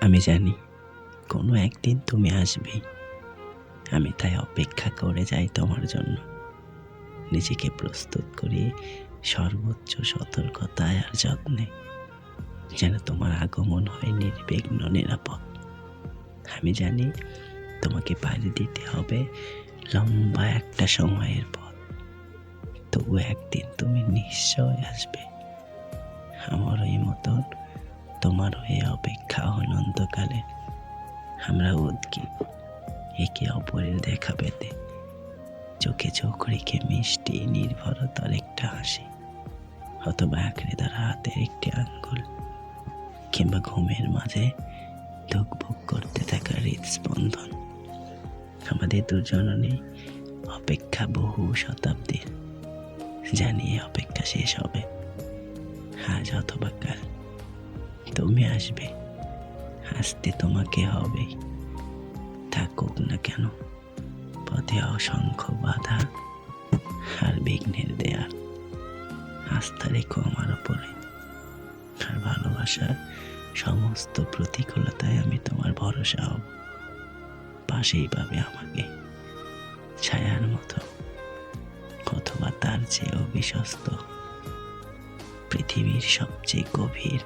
আমি জানি, কোনো একদিন তুমি আসবেই আমি তাই অপেক্ষা করে যাই তোমার জন্য। নিজেকে প্রস্তুত করি সর্বোচ্চ সতর্কতায় আর যত্নে। যেন তোমার আগমন হয় নির্বিঘ্ন, নিরাপদ। আমি জানি তোমাকে পাড়ি দিতে হবে লম্বা একটা সময়ের পথ। তবু একদিন তুমি নিশ্চয় আসবে। আমার ওই মতন তোমার হয়ে অপেক্ষা অনন্তকালে আমরা উদ্গীন একে অপরের দেখা পেতে। চোখে চোখ রেখে মিষ্টি, নির্ভরতার একটা হাসি, অথবা আঁকড়ে ধরা হাতের একটি আঙ্গুল, কিংবা ঘুমের মাঝে ধুকভুক করতে থাকা হৃদস্পন্দন। আমাদের দুজননে অপেক্ষা বহু শতাব্দীর। জানিয়ে অপেক্ষা শেষ হবে। আজ অথবা কাল। তুমি আসবে। আসতে তোমাকে হবেই থাকুক না কেন, পথে অসংখ্য বাধা আর বিঘ্নের দেয়াল আস্থা রেখো আমার ওপরে আর ভালোবাসার সমস্ত প্রতিকূলতায় আমি তোমার ভরসা হব। পাশেই পাবে আমাকে। ছায়ার মতো। অথবা তার চেয়েও বিশ্বস্ত। পৃথিবীর সবচেয়ে গভীর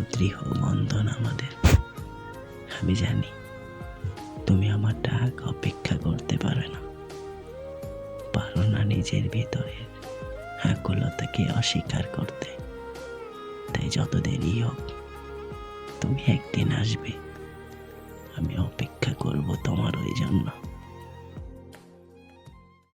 দৃঢ় বন্ধন আমাদের। আমি জানি তুমি আমার ডাক অপেক্ষা করতে পারবে না। পারো না নিজের ভিতরের আকুলতাকে অস্বীকার করতে। তাই যত দেরি হোক, তুমি একদিন আসবে। আমি অপেক্ষা করব তোমার ওই জন্য।